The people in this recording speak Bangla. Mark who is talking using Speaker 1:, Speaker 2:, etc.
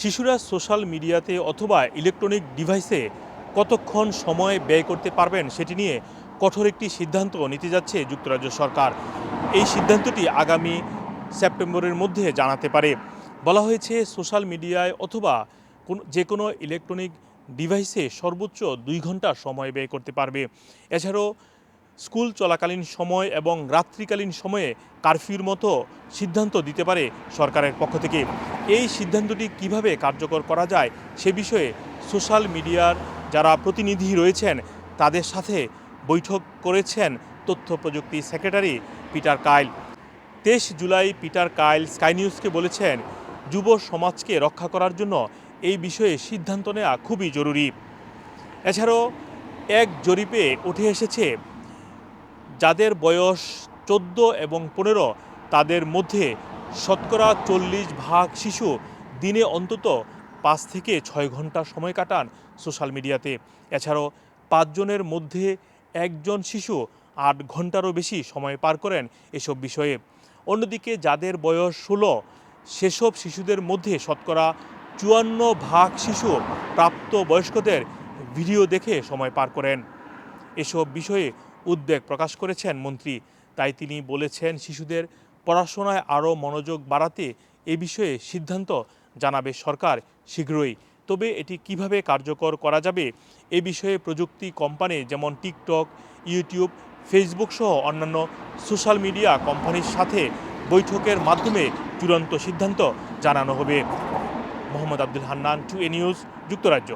Speaker 1: শিশুরা সোশ্যাল মিডিয়াতে অথবা ইলেকট্রনিক ডিভাইসে কতক্ষণ সময় ব্যয় করতে পারবেন সেটি নিয়ে কঠোর একটি সিদ্ধান্ত নিতে যাচ্ছে যুক্তরাজ্য সরকার। এই সিদ্ধান্তটি আগামী সেপ্টেম্বরের মধ্যে জানাতে পারে। বলা হয়েছে, সোশ্যাল মিডিয়ায় অথবা কোন, যে কোনো ইলেকট্রনিক ডিভাইসে সর্বোচ্চ দুই ঘণ্টা সময় ব্যয় করতে পারবে। এছাড়াও স্কুল চলাকালীন সময় এবং রাত্রিকালীন সময়ে কারফিউর মতো সিদ্ধান্ত দিতে পারে সরকারের পক্ষ থেকে। এই সিদ্ধান্তটি কীভাবে কার্যকর করা যায় সে বিষয়ে সোশ্যাল মিডিয়ার যারা প্রতিনিধি রয়েছেন, তাদের সাথে বৈঠক করেছেন তথ্য প্রযুক্তি সেক্রেটারি পিটার কাইল। তেইশ জুলাই পিটার কাইল স্কাই নিউজকে বলেছেন, যুব সমাজকে রক্ষা করার জন্য এই বিষয়ে সিদ্ধান্ত নেওয়া খুবই জরুরি। এছাড়াও, এক জরিপে উঠে এসেছে যাদের বয়স চোদ্দ এবং পনেরো, তাদের মধ্যে শতকরা চল্লিশ ভাগ শিশু দিনে অন্তত পাঁচ থেকে ছয় ঘণ্টা সময় কাটান সোশ্যাল মিডিয়াতে। এছাড়াও পাঁচজনের মধ্যে একজন শিশু আট ঘন্টারও বেশি সময় পার করেন এসব বিষয়ে। অন্যদিকে যাদের বয়স ষোলো, সেসব শিশুদের মধ্যে শতকরা চুয়ান্ন ভাগ শিশু প্রাপ্ত বয়স্কদের ভিডিও দেখে সময় পার করেন। এসব বিষয়ে উদ্বেগ প্রকাশ করেছেন মন্ত্রী। তাই তিনি বলেছেন, শিশুদের পড়াশোনায় আরও মনোযোগ বাড়াতে এ বিষয়ে সিদ্ধান্ত জানাবে সরকার শীঘ্রই। তবে এটি কীভাবে কার্যকর করা যাবে এ বিষয়ে প্রযুক্তি কোম্পানি যেমন টিকটক, ইউটিউব, ফেসবুক সহ অন্যান্য সোশ্যাল মিডিয়া কোম্পানির সাথে বৈঠকের মাধ্যমে চূড়ান্ত সিদ্ধান্ত জানানো হবে। Mohammad Abdul Hannan, to a news, যুক্তরাজ্য।